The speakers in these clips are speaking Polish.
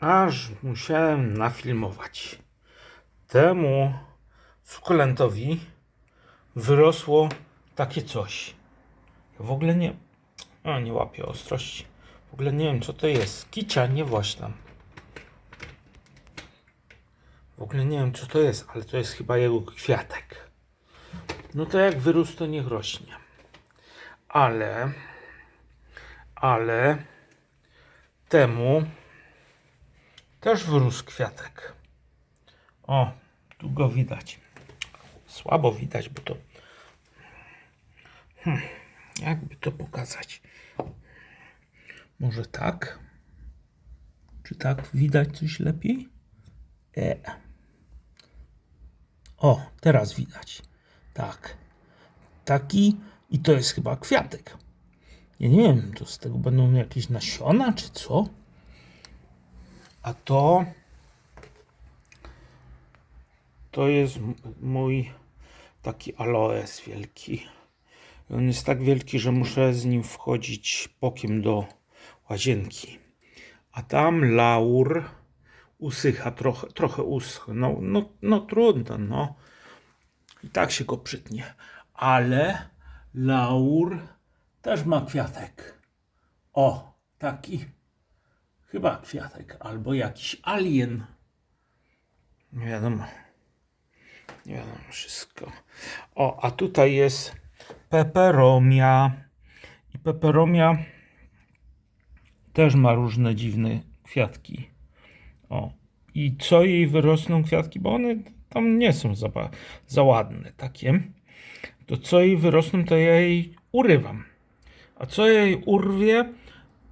Aż musiałem nafilmować. Temu sukulentowi wyrosło takie coś. Ja w ogóle nie. O, nie łapię ostrości. W ogóle nie wiem, co to jest. Kicia, nie właśnie. W ogóle nie wiem, co to jest, ale to jest chyba jego kwiatek. No to jak wyrósł, to niech rośnie. Ale, ale temu też wyrósł kwiatek. O, tu go widać. Słabo widać, bo to. Hmm, jakby to pokazać? Może tak? Czy tak widać coś lepiej? E. O, teraz widać. Tak. Taki i to jest chyba kwiatek. Ja nie wiem, to z tego będą jakieś nasiona, czy co? A to. To jest mój taki aloes wielki. On jest tak wielki, że muszę z nim wchodzić bokiem do łazienki. A tam laur usycha, trochę, trochę uschł. No, no, no trudno, no. I tak się go przytnie. Ale laur też ma kwiatek. O, taki chyba kwiatek albo jakiś alien. Nie wiadomo. Nie wiadomo wszystko. O, a tutaj jest peperomia. I peperomia też ma różne dziwne kwiatki. O. I co jej wyrosną kwiatki, bo one tam nie są za, za ładne takie. To co jej wyrosną, to ja jej urywam. A co jej urwie,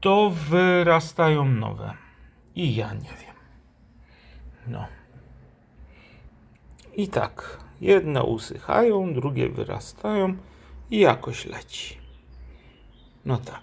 to wyrastają nowe. I ja nie wiem. No. I tak, jedne usychają, drugie wyrastają i jakoś leci. No tak.